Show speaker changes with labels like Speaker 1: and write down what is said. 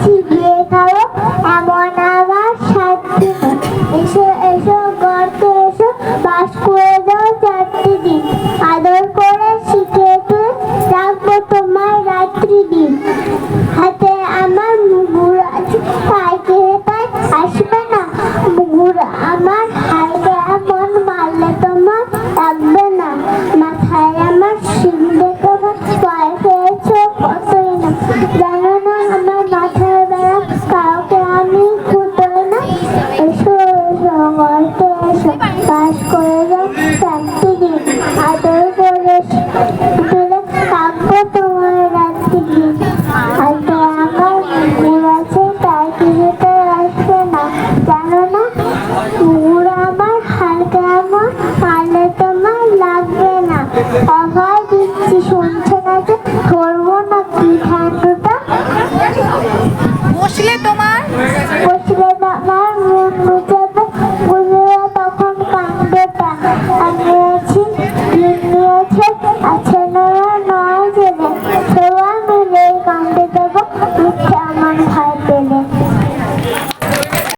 Speaker 1: ছিগড়ে খাও এমন আমার সাথে এসো এসো, গর্তে এসো, বাস করে দাও চারটি দিন। আদর করে শিখে তুলে রাখব তোমার রাত্রি দিন। হাতে আমার মুগুর আছে তাই কে তাই আসবে না। মুগুর আমার হাতে, এমন মারলে তোমার লাগবে না। মাথায় আমার শিম দেখে ভয় পেয়েছ কতই না। গল্পে এসো পাস করে যাও তোমার রাত্রি দিন। আমার মুগুর আছে না। জানো না মুগুর আমার, হালকা আমার তোমার লাগবে না। অভয় দিচ্ছি, শুনছে না না কি ঠান্ডুটা
Speaker 2: তোমার I'm watching.